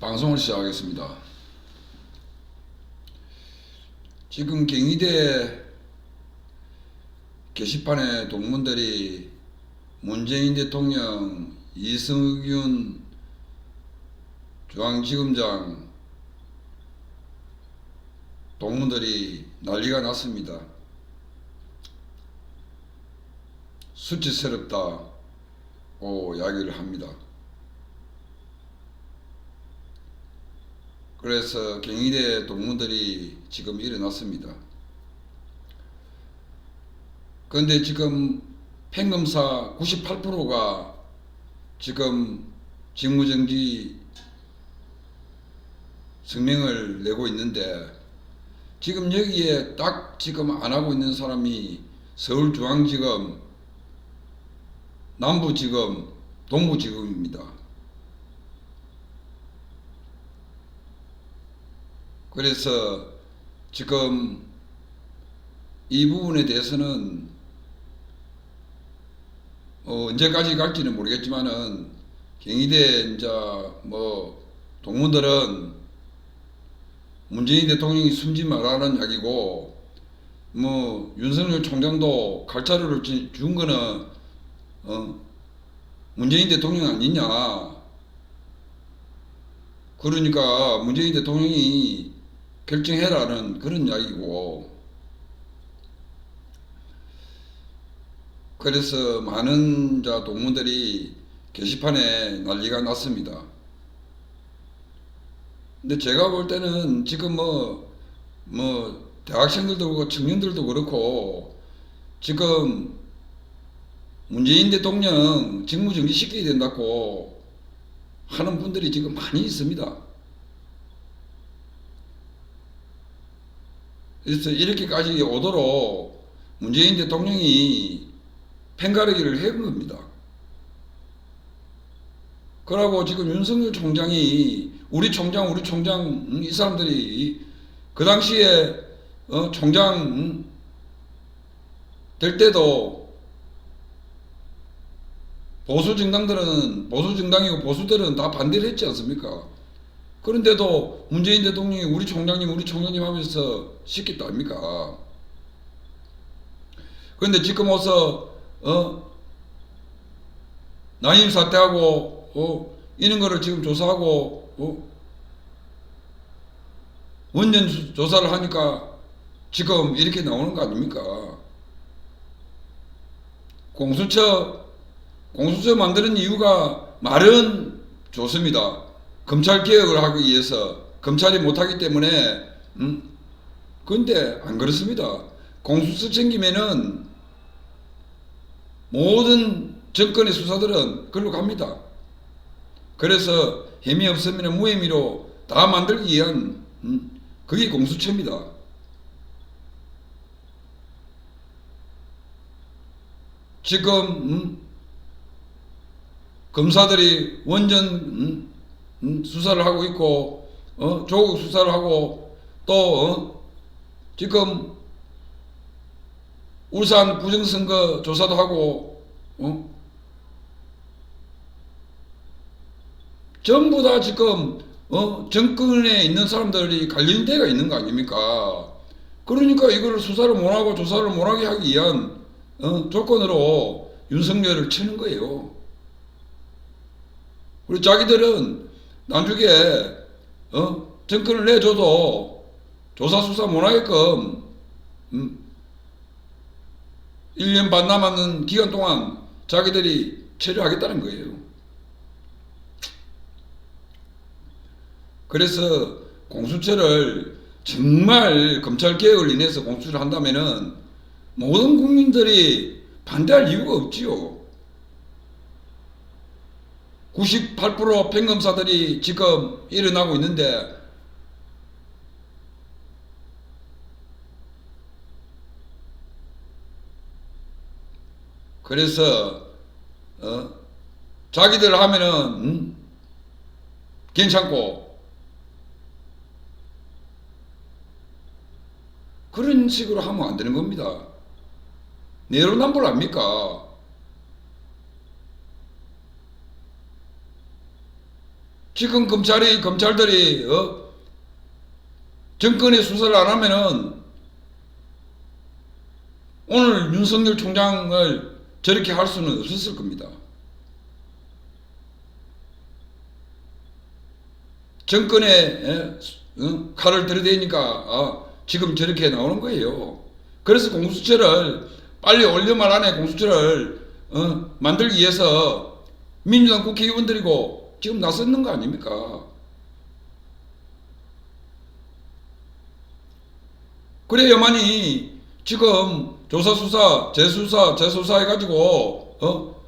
방송을 시작하겠습니다. 지금 경희대 게시판에 동문들이 문재인 대통령, 이승윤 중앙지검장 동문들이 난리가 났습니다. 수치스럽다 고 이야기를 합니다. 그래서 경희대 동문들이 지금 일어났습니다. 그런데 지금 팽검사 98%가 지금 직무정지 성명을 내고 있는데 지금 여기에 딱 지금 안 하고 있는 사람이 서울중앙지검, 남부지검, 동부지검입니다. 그래서 지금 이 부분에 대해서는 어, 언제까지 갈지는 모르겠지만은 경희대 이제 뭐 동문들은 문재인 대통령이 숨지 말라는 이야기고 뭐 윤석열 총장도 지- 준 거는 어, 문재인 대통령 아니냐. 그러니까 문재인 대통령이 결정해라는 그런 이야기고 그래서 많은 자 동문들이 게시판에 난리가 났습니다. 근데 제가 볼 때는 지금 뭐, 뭐, 대학생들도 그렇고 청년들도 그렇고 지금 문재인 대통령 직무정지 시켜야 된다고 하는 분들이 지금 많이 있습니다. 그래서 이렇게까지 오도록 문재인 대통령이 팽가르기를 한 겁니다. 그러고 지금 윤석열 총장이 우리 총장 우리 총장 음, 이 사람들이 그 당시에 어, 총장 음, 될 때도 보수 정당들은 보수 정당이고 보수들은 다 반대를 했지 않습니까? 그런데도 문재인 대통령이 우리 총장님 우리 총장님 하면서 시켰다 아닙니까? 그런데 지금 와서 어 나임 사태하고 어 이런 거를 지금 조사하고 어 원전 수- 조사를 하니까 지금 이렇게 나오는 거 아닙니까? 공수처 공수처 만드는 이유가 말은 좋습니다. 검찰 개혁을 하기 위해서 검찰이 못하기 때문에 음 근데 안 그렇습니다. 공수처 챙기면은 모든 정권의 수사들은 그걸로 갑니다. 그래서 혐의 없으면 무혐의로 다 만들기 위한 음, 그게 공수처입니다. 지금 음, 검사들이 원전 음, 음, 수사를 하고 있고 어, 조국 수사를 하고 또 어, 지금 울산 부정선거 조사도 하고 어? 전부 다 지금 어? 정권에 있는 사람들이 갈린 데가 있는 거 아닙니까? 그러니까 이거를 수사를 못하고 조사를 못하게 하기 위한 어? 조건으로 윤석열을 치는 거예요. 우리 자기들은 나중에 어? 정권을 내줘도 조사 수사 못하게끔 음? 1년 반 남았는 기간 동안 자기들이 처리하겠다는 거예요. 그래서 공수처를 정말 검찰 개혁을 인해서 공수처를 한다면은 모든 국민들이 반대할 이유가 없지요. 98% 평검사들이 지금 일어나고 있는데 그래서 어? 자기들 하면은 음? 괜찮고 그런 식으로 하면 안 되는 겁니다. 내로남불 압니까? 지금 검찰이 검찰들이 어? 정권의 수사를 안 하면은 오늘 윤석열 총장을 저렇게 할 수는 없었을 겁니다. 정권에 에, 어? 칼을 들이대니까 아, 지금 저렇게 나오는 거예요. 그래서 공수처를 빨리 올려말 안에 공수처를 어, 만들기 위해서 민주당 국회의원들이고 지금 나섰는 거 아닙니까? 그래야만이 지금 조사 수사, 재수사, 재수사 해가지고 어?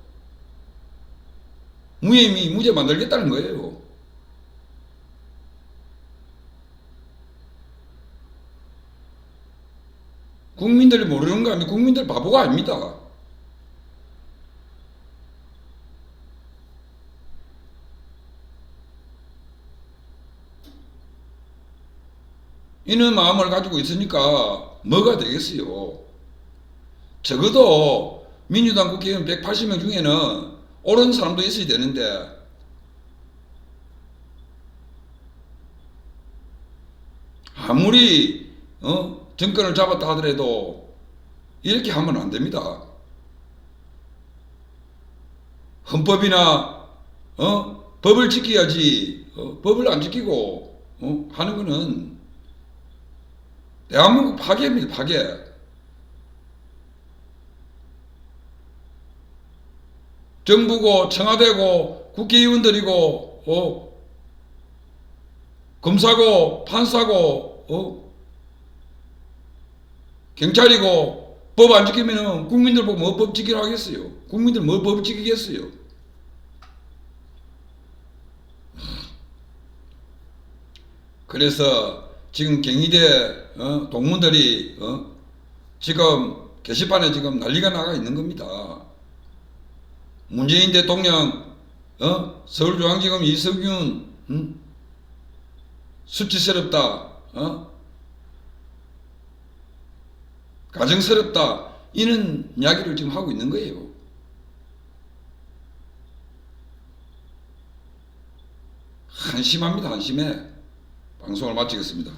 무혐의 무죄 만들겠다는 거예요. 국민들이 모르는 거 아니에요. 국민들 바보가 아닙니다. 이런 마음을 가지고 있으니까 뭐가 되겠어요? 적어도 민주당 국회의원 180명 중에는 옳은 사람도 있어야 되는데 아무리 어? 정권을 잡았다 하더라도 이렇게 하면 안 됩니다. 헌법이나 어? 법을 지켜야지 어? 법을 안 지키고 어? 하는 거는 대한민국 파괴입니다. 파괴. 정부고 청와대고 국회의원들이고 어? 검사고 판사고 어? 경찰이고 법 안 지키면은 국민들 보고 뭐 법 지키라 하겠어요? 국민들 뭐 법 지키겠어요? 그래서 지금 경희대 어, 동문들이 어, 지금 게시판에 지금 난리가 나가 있는 겁니다. 문재인 대통령, 어, 서울중앙지검 이석윤, 음? 수치스럽다, 어? 가정스럽다, 이런 이야기를 지금 하고 있는 거예요. 한심합니다, 한심해. 방송을 마치겠습니다.